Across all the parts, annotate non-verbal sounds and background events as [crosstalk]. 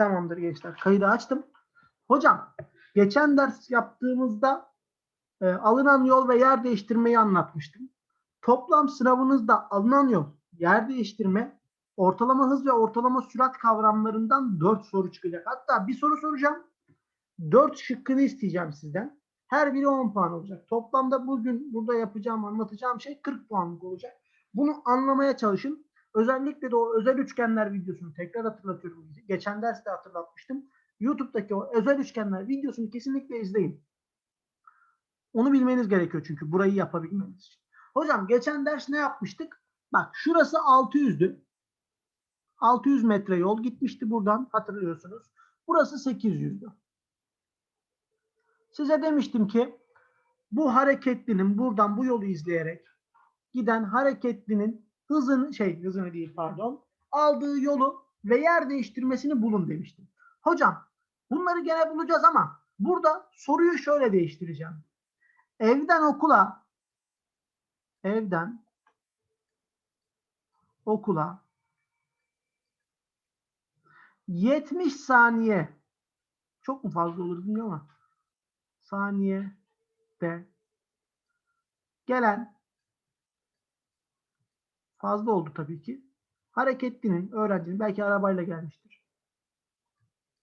Tamamdır gençler. Kaydı açtım. Hocam geçen ders yaptığımızda e, alınan yol ve yer değiştirmeyi anlatmıştım. Toplam sınavınızda alınan yol, yer değiştirme, ortalama hız ve ortalama sürat kavramlarından 4 soru çıkacak. Hatta bir soru soracağım. 4 şıkkını isteyeceğim sizden. Her biri 10 puan olacak. Toplamda bugün burada yapacağım, anlatacağım şey 40 puanlık olacak. Bunu anlamaya çalışın. Özellikle de o özel üçgenler videosunu tekrar hatırlatıyorum. Geçen derste hatırlatmıştım. YouTube'daki o özel üçgenler videosunu kesinlikle izleyin. Onu bilmeniz gerekiyor çünkü burayı yapabilmeniz için. Hocam geçen ders ne yapmıştık? Bak şurası 600'dü. 600 metre yol gitmişti buradan hatırlıyorsunuz. Burası 800'dü. Size demiştim ki bu hareketlinin buradan bu yolu izleyerek giden hareketlinin hızını şey hızını değil pardon aldığı yolu ve yer değiştirmesini bulun demiştim. Hocam bunları gene bulacağız ama burada soruyu şöyle değiştireceğim. Evden okula evden okula 70 saniye çok mu fazla olur bilmiyorum ama saniyede gelen fazla oldu tabii ki. Hareketlinin, öğrencinin belki arabayla gelmiştir.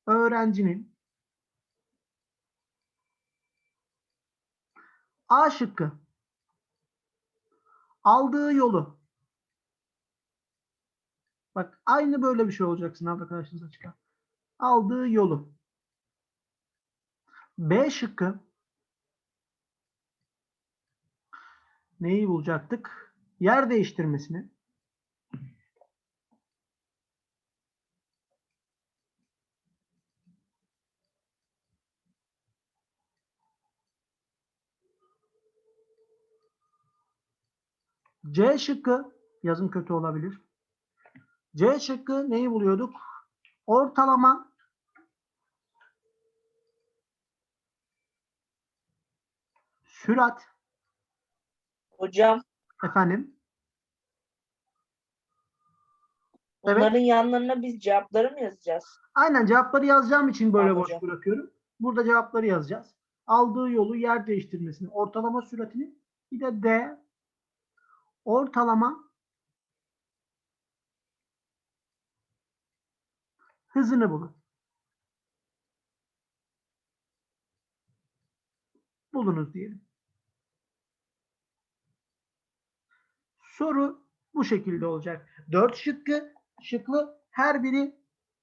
Öğrencinin A şıkkı aldığı yolu bak aynı böyle bir şey olacak sınavda karşınıza çıkan. Aldığı yolu B şıkkı neyi bulacaktık? Yer değiştirmesini C şıkkı yazım kötü olabilir. C şıkkı neyi buluyorduk? Ortalama sürat Hocam efendim. Evet. bunların yanlarına biz cevapları mı yazacağız? Aynen cevapları yazacağım için böyle Tamam boş hocam. bırakıyorum. Burada cevapları yazacağız. Aldığı yolu yer değiştirmesini, ortalama süratini bir de D ortalama hızını bulun. Bulunuz diyelim. Soru bu şekilde olacak. 4 şıkkı, şıklı her biri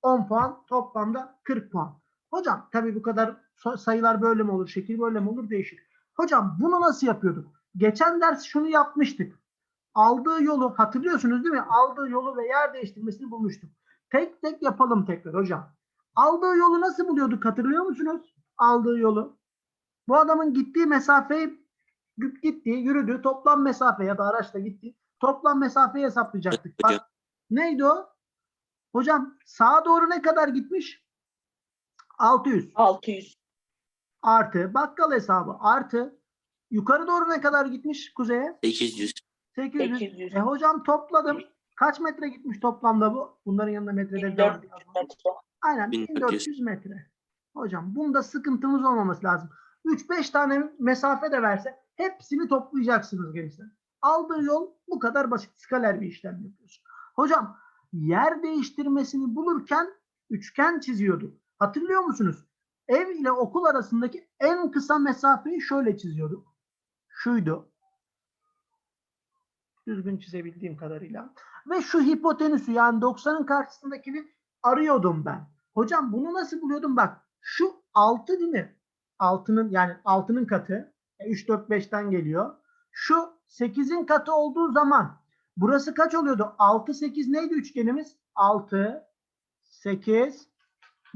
10 puan, toplamda 40 puan. Hocam tabii bu kadar sayılar böyle mi olur, şekil böyle mi olur değişir. Hocam bunu nasıl yapıyorduk? Geçen ders şunu yapmıştık. Aldığı yolu hatırlıyorsunuz değil mi? Aldığı yolu ve yer değiştirmesini bulmuştuk. Tek tek yapalım tekrar hocam. Aldığı yolu nasıl buluyorduk hatırlıyor musunuz? Aldığı yolu. Bu adamın gittiği mesafeyi git- gittiği, yürüdüğü toplam mesafe ya da araçla gittiği toplam mesafeyi hesaplayacaktık. Bak. Neydi o? Hocam sağa doğru ne kadar gitmiş? 600 600. artı bakkal hesabı artı yukarı doğru ne kadar gitmiş kuzeye? 800. 800. 800. E hocam topladım. Kaç metre gitmiş toplamda bu? Bunların yanında metrede devam 1400 metre. Aynen 1400. 1400 metre. Hocam bunda sıkıntımız olmaması lazım. 3-5 tane mesafe de verse hepsini toplayacaksınız gençler. Aldığı yol bu kadar basit. Skaler bir işlem yapıyorsun. Hocam yer değiştirmesini bulurken üçgen çiziyorduk. Hatırlıyor musunuz? Ev ile okul arasındaki en kısa mesafeyi şöyle çiziyorduk. Şuydu. Düzgün çizebildiğim kadarıyla. Ve şu hipotenüsü yani 90'ın karşısındakini arıyordum ben. Hocam bunu nasıl buluyordum? Bak şu 6 değil mi? 6'nın yani 6'nın katı e, 3 4 5'ten geliyor. Şu 8'in katı olduğu zaman burası kaç oluyordu? 6 8 neydi üçgenimiz? 6 8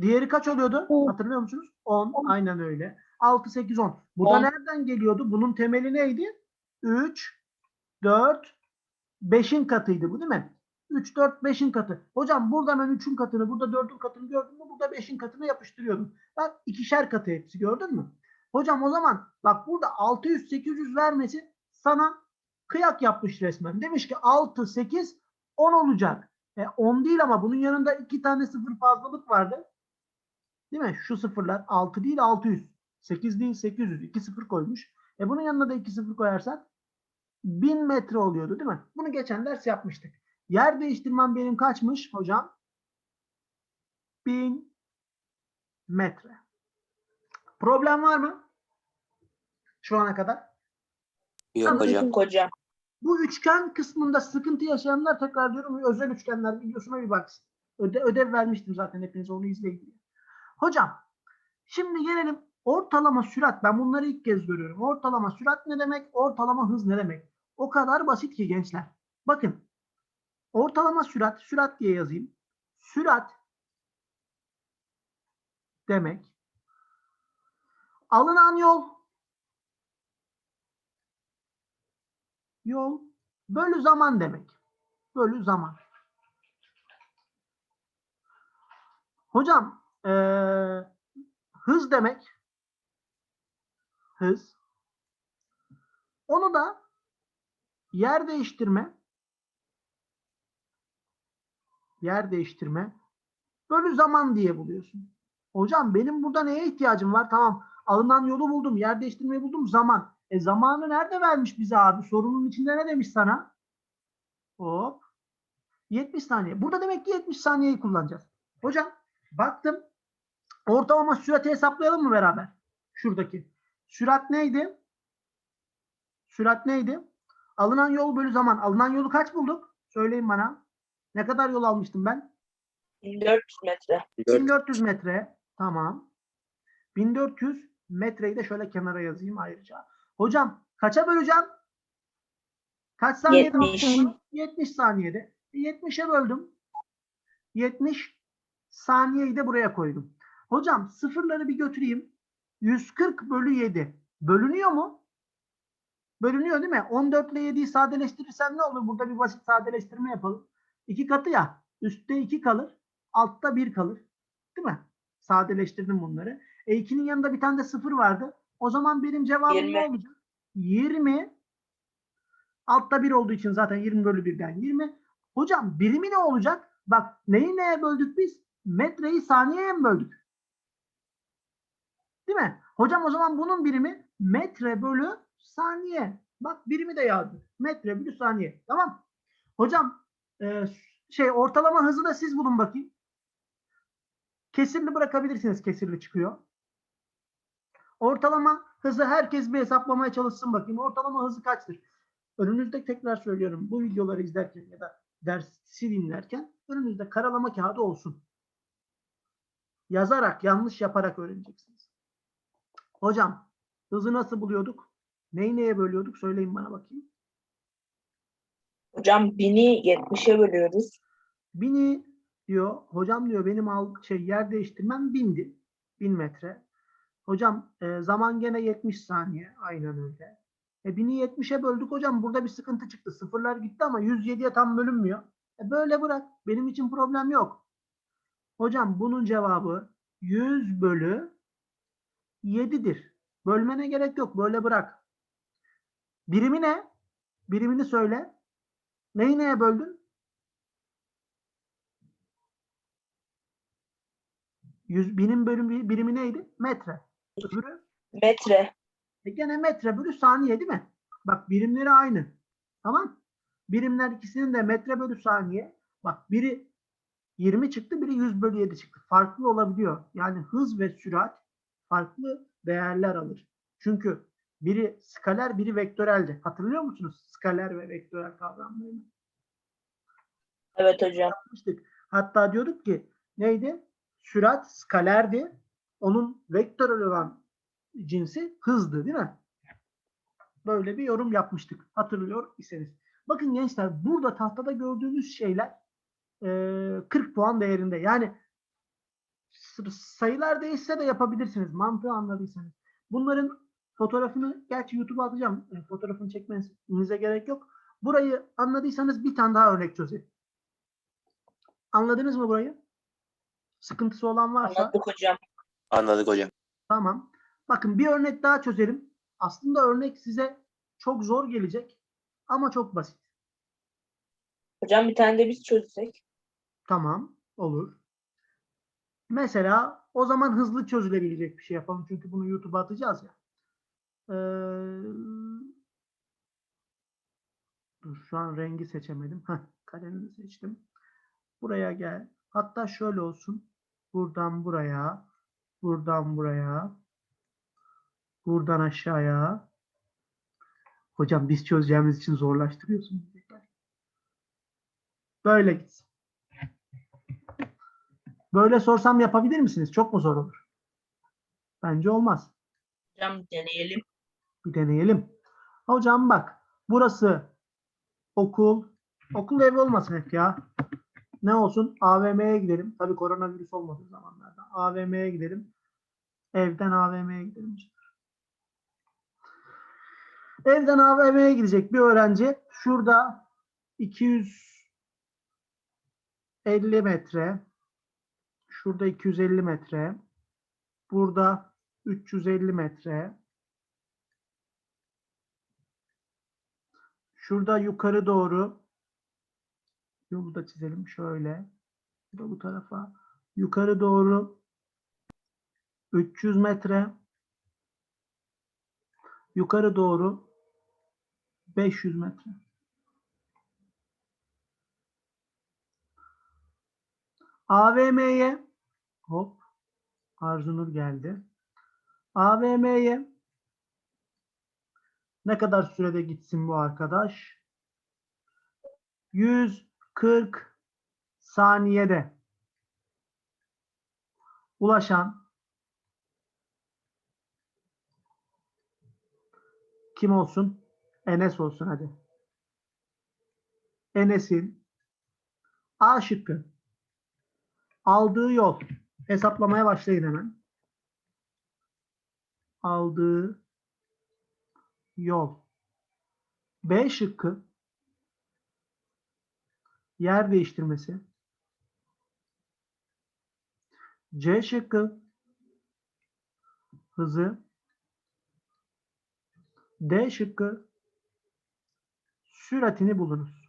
Diğeri kaç oluyordu? On. Hatırlıyor musunuz? 10. Aynen öyle. 6 8 10. Bu da On. nereden geliyordu? Bunun temeli neydi? 3 4 5'in katıydı bu değil mi? 3, 4, 5'in katı. Hocam burada ben 3'ün katını, burada 4'ün katını gördüm mü? Burada 5'in katını yapıştırıyordum. Bak ikişer katı hepsi gördün mü? Hocam o zaman bak burada 600, 800 vermesi sana kıyak yapmış resmen. Demiş ki 6, 8, 10 olacak. E, 10 değil ama bunun yanında iki tane sıfır fazlalık vardı. Değil mi? Şu sıfırlar 6 değil 600. 8 değil 800. 2 sıfır koymuş. E bunun yanına da 2 sıfır koyarsak 1000 metre oluyordu değil mi? Bunu geçen ders yapmıştık. Yer değiştirmem benim kaçmış hocam? 1000 metre. Problem var mı? Şu ana kadar. Yok hocam. Yok hocam. Bu üçgen kısmında sıkıntı yaşayanlar tekrar diyorum özel üçgenler videosuna bir baksın. Öde, ödev vermiştim zaten hepiniz onu izleyin. Hocam şimdi gelelim ortalama sürat. Ben bunları ilk kez görüyorum. Ortalama sürat ne demek? Ortalama hız ne demek? O kadar basit ki gençler. Bakın ortalama sürat, sürat diye yazayım. Sürat demek alınan yol yol bölü zaman demek. Bölü zaman. Hocam eee, hız demek hız. Onu da yer değiştirme yer değiştirme bölü zaman diye buluyorsun. Hocam benim burada neye ihtiyacım var? Tamam alınan yolu buldum, yer değiştirmeyi buldum, zaman. E zamanı nerede vermiş bize abi? Sorunun içinde ne demiş sana? Hop. 70 saniye. Burada demek ki 70 saniyeyi kullanacağız. Hocam baktım. Ortalama sürati hesaplayalım mı beraber? Şuradaki. Sürat neydi? Sürat neydi? Alınan yol bölü zaman. Alınan yolu kaç bulduk? Söyleyin bana. Ne kadar yol almıştım ben? 1400 metre. 1400 metre. Tamam. 1400 metreyi de şöyle kenara yazayım ayrıca. Hocam kaça böleceğim? Kaç saniyede 70. böldüm? 70 saniyede. 70'e böldüm. 70 saniyeyi de buraya koydum. Hocam sıfırları bir götüreyim. 140 bölü 7. Bölünüyor mu? Bölünüyor değil mi? 14 ile 7'yi sadeleştirirsen ne olur? Burada bir basit sadeleştirme yapalım. 2 katı ya. Üstte 2 kalır. Altta 1 kalır. Değil mi? Sadeleştirdim bunları. E 2'nin yanında bir tane de 0 vardı. O zaman benim cevabım ne 20. olacak? 20 altta 1 olduğu için zaten 20 bölü 1'den 20. Hocam birimi ne olacak? Bak neyi neye böldük biz? Metreyi saniyeye mi böldük? Değil mi? Hocam o zaman bunun birimi metre bölü saniye. Bak birimi de yazdık. Metre bölü saniye. Tamam. Hocam e, şey ortalama hızı da siz bulun bakayım. Kesirli bırakabilirsiniz. Kesirli çıkıyor. Ortalama hızı herkes bir hesaplamaya çalışsın bakayım. Ortalama hızı kaçtır? Önünüzde tekrar söylüyorum. Bu videoları izlerken ya da dersi dinlerken önünüzde karalama kağıdı olsun. Yazarak, yanlış yaparak öğreneceksiniz. Hocam, hızı nasıl buluyorduk? Neyi neye bölüyorduk? Söyleyin bana bakayım. Hocam 1000'i 70'e bölüyoruz. Bini diyor. Hocam diyor benim al şey yer değiştirmem bindi. Bin metre. Hocam e, zaman gene 70 saniye. Aynen öyle. E, 1000'i 70'e böldük hocam. Burada bir sıkıntı çıktı. Sıfırlar gitti ama 107'ye tam bölünmüyor. E, böyle bırak. Benim için problem yok. Hocam bunun cevabı 100 bölü 7'dir. Bölmene gerek yok. Böyle bırak. Birimi ne? Birimini söyle. Neyi neye böldün? 100 binin bölüm birimi neydi? Metre. Öbürü Metre. e gene metre bölü saniye değil mi? Bak birimleri aynı. Tamam? Birimler ikisinin de metre bölü saniye. Bak biri 20 çıktı, biri 100 bölü 7 çıktı. Farklı olabiliyor. Yani hız ve sürat farklı değerler alır. Çünkü biri skaler, biri vektöreldi. Hatırlıyor musunuz? Skaler ve vektörel kavramlarını Evet hocam. Hatta diyorduk ki neydi? Sürat skalerdi. Onun vektörel olan cinsi hızdı değil mi? Böyle bir yorum yapmıştık. Hatırlıyor iseniz. Bakın gençler burada tahtada gördüğünüz şeyler eee, 40 puan değerinde. Yani sayılar değişse de yapabilirsiniz. Mantığı anladıysanız. Bunların fotoğrafını gerçi YouTube'a atacağım. E, Fotoğrafını çekmenize gerek yok. Burayı anladıysanız bir tane daha örnek çözelim. Anladınız mı burayı? Sıkıntısı olan varsa Anladık hocam. Anladık hocam. tamam. Bakın bir örnek daha çözelim. Aslında örnek size çok zor gelecek ama çok basit. Hocam bir tane de biz çözsek. Tamam, olur. Mesela O zaman hızlı çözülebilecek bir şey yapalım. Çünkü bunu YouTube'a atacağız ya. Ee, dur şu an rengi seçemedim. Heh, kalemini seçtim. Buraya gel. Hatta şöyle olsun. Buradan buraya. Buradan buraya. Buradan aşağıya. Hocam biz çözeceğimiz için zorlaştırıyorsun. Böyle gitsin. Böyle sorsam yapabilir misiniz? Çok mu zor olur? Bence olmaz. Hocam deneyelim. Bir deneyelim. Hocam bak. Burası okul. Okul evi olmasın hep ya. Ne olsun? AVM'ye gidelim. Tabii koronavirüs olmadığı zamanlarda. AVM'ye gidelim. Evden AVM'ye gidelim. Evden AVM'ye gidecek bir öğrenci. Şurada 250 metre. Şurada 250 metre. Burada 350 metre. Şurada yukarı doğru yolu da çizelim şöyle. Da bu tarafa. Yukarı doğru 300 metre. Yukarı doğru 500 metre. AVM'ye hop Arzunur geldi. AVM'ye ne kadar sürede gitsin bu arkadaş? 140 saniyede ulaşan kim olsun? Enes olsun hadi. Enes'in A şıkkı aldığı yol hesaplamaya başlayın hemen. Aldığı yol. B şıkkı yer değiştirmesi. C şıkkı hızı. D şıkkı süratini bulunuz.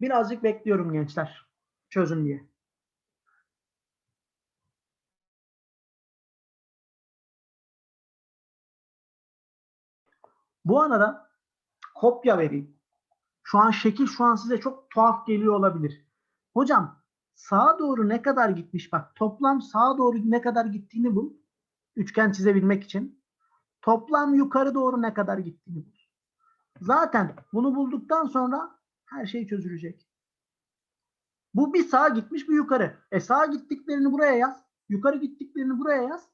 Birazcık bekliyorum gençler. Çözün diye. Bu arada kopya vereyim. Şu an şekil şu an size çok tuhaf geliyor olabilir. Hocam sağa doğru ne kadar gitmiş bak toplam sağa doğru ne kadar gittiğini bul. Üçgen çizebilmek için. Toplam yukarı doğru ne kadar gittiğini bul. Zaten bunu bulduktan sonra her şey çözülecek. Bu bir sağa gitmiş bir yukarı. E sağa gittiklerini buraya yaz. Yukarı gittiklerini buraya yaz.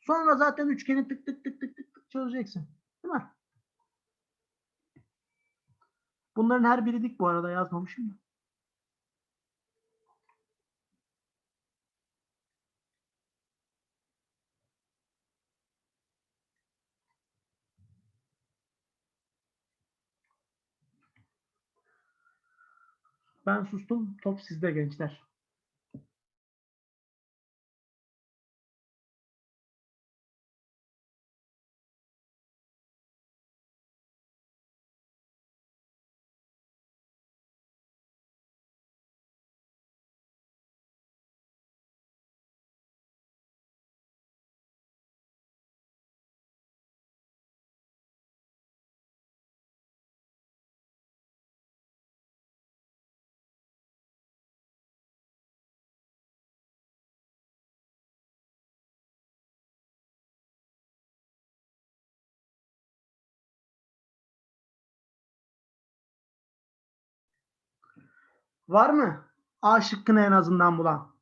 Sonra zaten üçgeni tık tık tık tık tık çözeceksin. Değil mi? Bunların her biri dik bu arada yazmamışım da. Ben sustum. Top sizde gençler. Var mı? A şıkkını en azından bulan.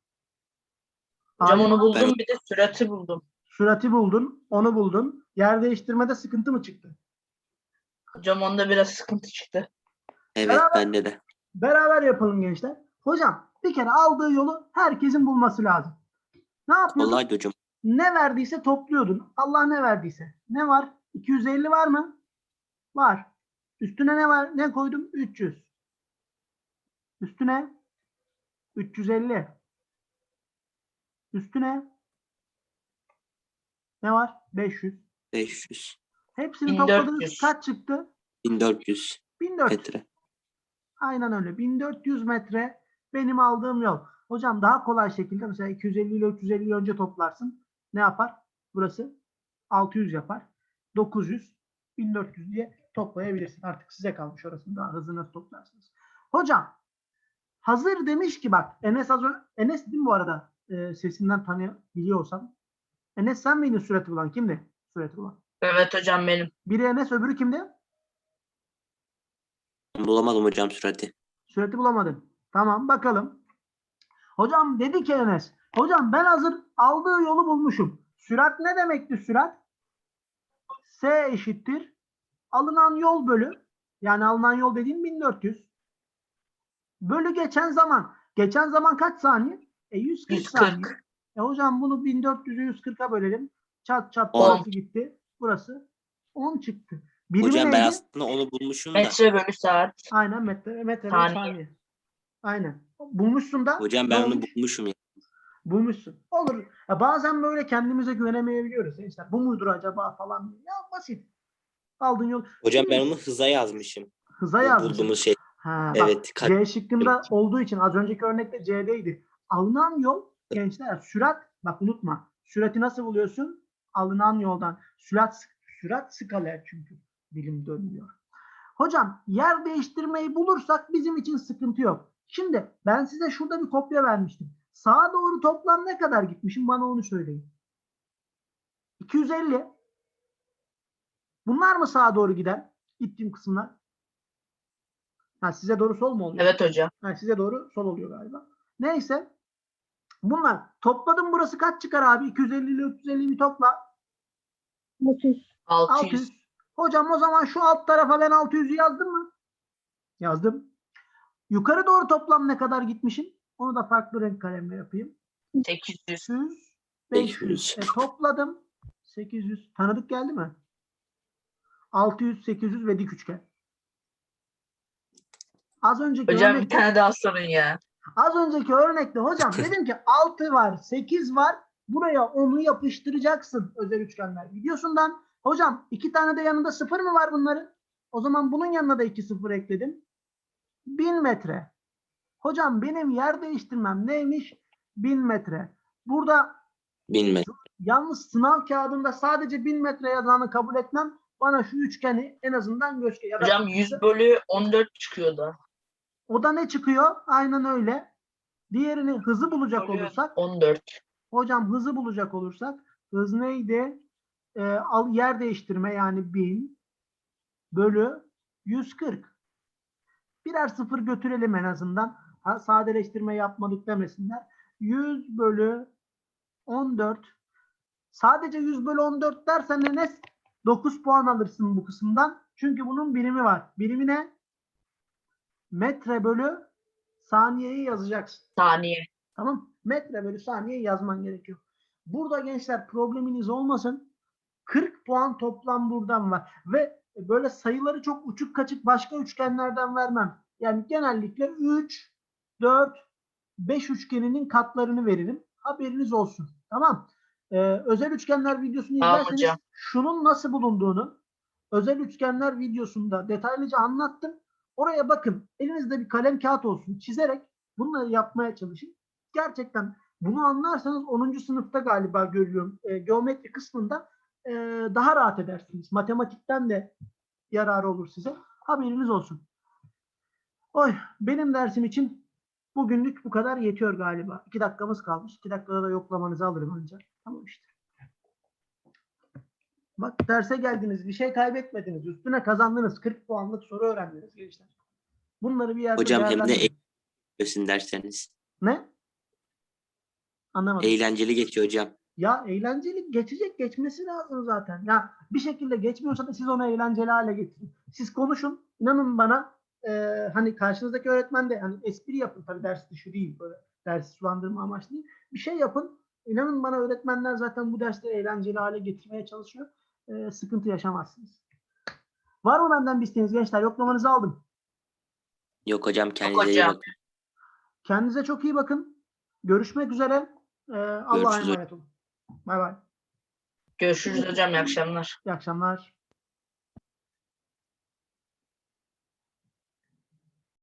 Hocam onu buldum Ben- bir de sürati buldum. Sürati buldun. Onu buldun. Yer değiştirmede sıkıntı mı çıktı? Hocam onda biraz sıkıntı çıktı. Evet Beraber- bende de. Beraber yapalım gençler. Hocam bir kere aldığı yolu herkesin bulması lazım. Ne yapıyordun? Kolaydı hocam. Ne verdiyse topluyordun. Allah ne verdiyse. Ne var? 250 var mı? Var. Üstüne ne var? Ne koydum? 300. Üstüne 350. Üstüne ne var? 500. 500. Hepsini 1400. topladınız kaç çıktı? 1400 1400. metre. Aynen öyle. 1400 metre benim aldığım yol. Hocam daha kolay şekilde mesela 250 ile 350 önce toplarsın. Ne yapar? Burası 600 yapar. 900, 1400 diye toplayabilirsin. Artık size kalmış orası. Daha hızlı nasıl toplarsınız. Hocam hazır demiş ki bak Enes az önce, Enes değil mi bu arada? Ee, sesinden tanıyabiliyorsam. Enes sen miydin süreti bulan? Kimdi süreti bulan? Evet hocam benim. Biri Enes öbürü kimdi? Bulamadım hocam sürati. Süreti bulamadın. Tamam bakalım. Hocam dedi ki Enes. Hocam ben hazır aldığı yolu bulmuşum. Sürat ne demekti sürat? S eşittir. Alınan yol bölü. Yani alınan yol dediğim 1400. Bölü geçen zaman. Geçen zaman kaç saniye? E 140, 140. saniye. E hocam bunu 1400'ü 140'a bölelim. Çat çat burası gitti. Burası 10 çıktı. Birimi Hocam ben neydi? aslında onu bulmuşum da. Metre bölü saat. Aynen metre, metre bölü Saniye. saniye. Aynen. Bulmuşsun da. Hocam ben onu bulmuşum ya. Bulmuşsun. Olur. Ya bazen böyle kendimize güvenemeyebiliyoruz. Gençler. Bu mudur acaba falan. Ya basit. Aldın yol. Hocam ben Şimdi onu hıza yazmışım. hıza Bu yazmışsın. Bulduğumuz şey. Ha, bak, Evet. C şıkkında olduğu için az önceki örnekte C'deydi. Alınan yol gençler sürat bak unutma. Sürati nasıl buluyorsun? Alınan yoldan. Sürat sürat skaler çünkü bilim dönüyor. Hocam yer değiştirmeyi bulursak bizim için sıkıntı yok. Şimdi ben size şurada bir kopya vermiştim. Sağa doğru toplam ne kadar gitmişim? Bana onu söyleyin. 250. Bunlar mı sağa doğru giden? Gittiğim kısımlar. Ha, size doğru sol mu oluyor? Evet hocam. Ha, size doğru sol oluyor galiba. Neyse. Bunlar. Topladım burası kaç çıkar abi? 250 ile 350 bir topla. 600. 600. Hocam o zaman şu alt tarafa ben 600'ü yazdım mı? Yazdım. Yukarı doğru toplam ne kadar gitmişim? Onu da farklı renk kalemle yapayım. 800. 500, 500. 500. E, topladım. 800. Tanıdık geldi mi? 600, 800 ve dik üçgen. Az önceki Hocam bir örnekte, tane daha sorun ya. az önceki örnekte hocam [laughs] dedim ki 6 var, 8 var. Buraya onu yapıştıracaksın özel üçgenler videosundan. Hocam iki tane de yanında sıfır mı var bunların? O zaman bunun yanına da iki sıfır ekledim. 1000 metre. Hocam benim yer değiştirmem neymiş? 1000 metre. Burada Bilmedim. Yalnız sınav kağıdında sadece 1000 metre yazanı kabul etmem. Bana şu üçgeni en azından da- Hocam 100 bölü 14 çıkıyor da. O da ne çıkıyor? Aynen öyle. Diğerini hızı bulacak olursak, 14. hocam hızı bulacak olursak, hız neydi? Ee, al yer değiştirme yani 1000 bölü 140. Birer sıfır götürelim en azından. Ha, sadeleştirme yapmadık demesinler. 100 bölü 14. Sadece 100 bölü 14 dersen Enes 9 puan alırsın bu kısımdan. Çünkü bunun birimi var. Birimi ne? Metre bölü saniyeyi yazacaksın. Saniye. Tamam. Metre bölü saniye yazman gerekiyor. Burada gençler probleminiz olmasın. 40 puan toplam buradan var. Ve böyle sayıları çok uçuk kaçık başka üçgenlerden vermem. Yani genellikle 3, 4, 5 üçgeninin katlarını veririm. Haberiniz olsun. Tamam. Ee, özel üçgenler videosunu Tamam izlerseniz hocam. şunun nasıl bulunduğunu özel üçgenler videosunda detaylıca anlattım. Oraya bakın. Elinizde bir kalem kağıt olsun. Çizerek bunları yapmaya çalışın. Gerçekten bunu anlarsanız 10. sınıfta galiba görüyorum. E, geometri kısmında e, daha rahat edersiniz. Matematikten de yararı olur size. Haberiniz olsun. Oy, benim dersim için bugünlük bu kadar yetiyor galiba. 2 dakikamız kalmış. 2 dakikada da yoklamanızı alırım ancak. Tamam işte. Bak derse geldiniz. Bir şey kaybetmediniz. Üstüne kazandınız. 40 puanlık soru öğrendiniz gençler. Bunları bir yerde Hocam hem de eğlenceli derseniz. Ne? Anlamadım. Eğlenceli geçiyor hocam. Ya eğlenceli geçecek geçmesi lazım zaten. Ya bir şekilde geçmiyorsa da siz onu eğlenceli hale getirin. Siz konuşun. İnanın bana e, hani karşınızdaki öğretmen de hani espri yapın tabii ders dışı değil böyle dersi sulandırma amaçlı değil. Bir şey yapın. İnanın bana öğretmenler zaten bu dersleri eğlenceli hale getirmeye çalışıyor. E, sıkıntı yaşamazsınız. Var mı benden bir isteğiniz gençler? Yoklamanızı aldım. Yok hocam kendinize iyi hocam. bakın. Kendinize çok iyi bakın. Görüşmek üzere. E, Allah'a Görüşürüz. emanet olun. Bay bay. Görüşürüz hocam. İyi akşamlar. İyi akşamlar.